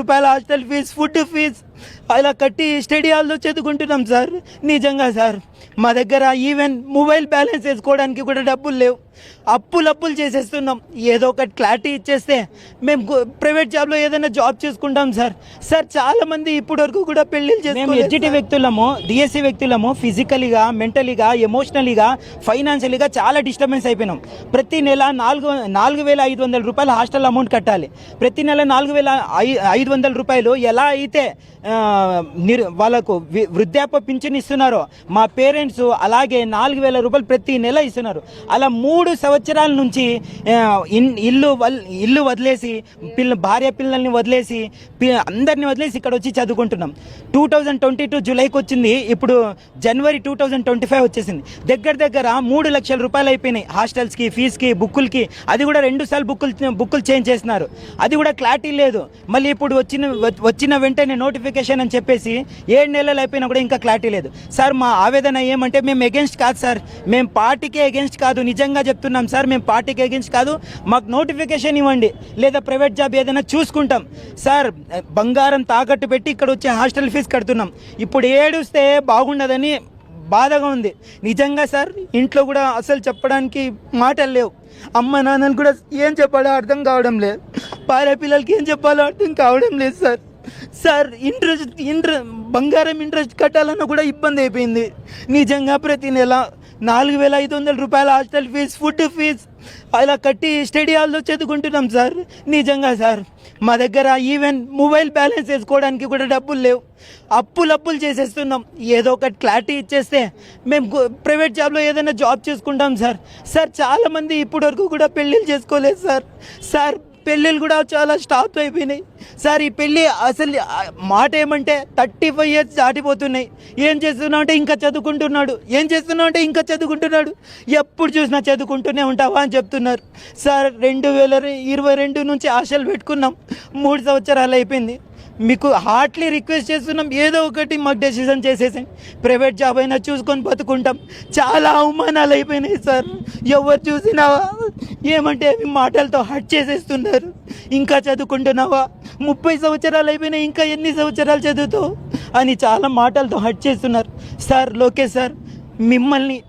రూపాయల hostel fee food fee. అలా కట్టి స్టడీ హాల్లో చదువుకుంటున్నాం సార్. నిజంగా సార్. మా దగ్గర ఈవెన్ మొబైల్ బ్యాలెన్స్ వేసుకోవడానికి కూడా డబ్బులు లేవు. అప్పులు అప్పులు చేసేస్తున్నాం. ఏదో ఒకటి క్లారిటీ ఇచ్చేస్తే మేము ప్రైవేట్ జాబ్లో ఏదైనా జాబ్ చేసుకుంటాం సార్. సార్ చాలా మంది ఇప్పటి వరకు కూడా పెళ్ళిళ్ళు మేము చేసుకోలేదు ఎడ్జిటి వ్యక్తులము డిఎస్సి వ్యక్తులము ఫిజికలీగా మెంటలీగా ఎమోషనలీగా ఫైనాన్షియలీగా చాలా డిస్టర్బెన్స్ అయిపోయినాం. ప్రతి నెల నాలుగు నాలుగు వేల ఐదు వందల రూపాయలు హాస్టల్ అమౌంట్ కట్టాలి. ప్రతి నెల నాలుగు వేల ఐ- ఐదు వందల రూపాయలు ఎలా అయితే నిర్ వాళ్ళకు వృద్ధాప్య పింఛన్ ఇస్తున్నారు. మా పేరెంట్స్ అలాగే నాలుగు వేల రూపాయలు ప్రతి నెల ఇస్తున్నారు. అలా మూడు సంవత్సరాల నుంచి ఇన్- ఇల్లు వల్- ఇల్లు వదిలేసి పిల్ల భార్య పిల్లల్ని వదిలేసి అందరిని వదిలేసి ఇక్కడ వచ్చి చదువుకుంటున్నాం. టూ థౌజండ్ ట్వంటీ టూ జూలైకి వచ్చింది. ఇప్పుడు జనవరి టూ థౌజండ్ ట్వంటీ ఫైవ్ వచ్చేసింది. దగ్గర దగ్గర మూడు లక్షల రూపాయలు అయిపోయినాయి. హాస్టల్స్కి ఫీజుకి బుక్కులకి. అది కూడా రెండు సార్లు బుక్కులు బుక్కులు చేంజ్ చేసినారు అది కూడా క్లారిటీ లేదు. మళ్ళీ ఇప్పుడు వచ్చిన వచ్చిన వెంటనే నోటిఫికేషన్ అని చెప్పేసి ఏడు నెలలు అయిపోయినా కూడా ఇంకా క్లారిటీ లేదు. సార్ మా ఆవేదన ఏమంటే మేము అగెన్స్ట్ కాదు సార్. మేము పార్టీకే అగెన్స్ట్ కాదు. నిజంగా చెప్తున్నాం సార్ మేము పార్టీకి అగెన్స్ట్ కాదు. మాకు నోటిఫికేషన్ ఇవ్వండి. లేదా ప్రైవేట్ జాబ్ ఏదైనా చూసుకుంటాం. సార్ బంగారం తాకట్టు పెట్టి ఇక్కడ వచ్చే హాస్టల్ ఫీజు కడుతున్నాం. ఇప్పుడు ఏడుస్తే బాగుండదని బాధగా ఉంది. నిజంగా సార్ ఇంట్లో కూడా అసలు చెప్పడానికి మాటలు లేవు. అమ్మ నాన్నలు కూడా ఏం చెప్పాలో అర్థం కావడం లేదు. పారే పిల్లలకి ఏం చెప్పాలో అర్థం కావడం లేదు సార్. సార్ ఇంట్రెస్ట్ ఇంట్ర బంగారం ఇంట్రెస్ట్ కట్టాలన్నా కూడా ఇబ్బంది అయిపోయింది. నిజంగా ప్రతి నెల నాలుగు వేల ఐదు వందల రూపాయల హాస్టల్ ఫీజ్ ఫుడ్ ఫీజ్ అలా కట్టి స్టడీ హాల్లో చదువుకుంటున్నాం సార్. నిజంగా సార్ మా దగ్గర ఈవెన్ మొబైల్ బ్యాలెన్స్ వేసుకోవడానికి కూడా డబ్బులు లేవు. అప్పులు అప్పులు చేసేస్తున్నాం. ఏదో ఒకటి క్లారిటీ ఇచ్చేస్తే మేము ప్రైవేట్ జాబ్లో ఏదైనా జాబ్ చేసుకుంటాం సార్. సార్ చాలామంది ఇప్పటివరకు ఇప్పటి వరకు కూడా పెళ్ళిళ్ళు చేసుకోలేదు సార్. సార్ పెళ్ళిళ్ళు కూడా చాలా స్టాప్ అయిపోయినాయి. సార్ ఈ పెళ్ళి అసలు మాట ఏమంటే థర్టీ ఫైవ్ ఇయర్స్ దాటిపోతున్నాయి. ఏం చేస్తున్నావు అంటే ఇంకా చదువుకుంటున్నాడు. ఏం చేస్తున్నావు అంటే ఇంకా చదువుకుంటున్నాడు. ఎప్పుడు చూసినా చదువుకుంటూనే ఉంటావా అని చెప్తున్నారు. సార్ రెండు వేల ఇరవై రెండు నుంచి ఆశలు పెట్టుకున్నాం. మూడు సంవత్సరాలు అయిపోయింది. మీకు హార్ట్లీ రిక్వెస్ట్ చేస్తున్నాం. ఏదో ఒకటి మాకు డెసిషన్ చేసేసండి ప్రైవేట్ జాబ్ అయినా చూసుకొని బతుకుంటాం. చాలా అవమానాలు అయిపోయినాయి సార్. ఎవరు చూసినా ఏమంటే అవి మాటలతో హట్ చేసేస్తున్నారు. ఇంకా చదువుకుంటున్నావా? ముప్పై సంవత్సరాలు అయిపోయినాయి ఇంకా ఎన్ని సంవత్సరాలు చదువుతావు? అని చాలా మాటలతో హట్ చేస్తున్నారు. సార్ లోకేష్ సార్ మిమ్మల్ని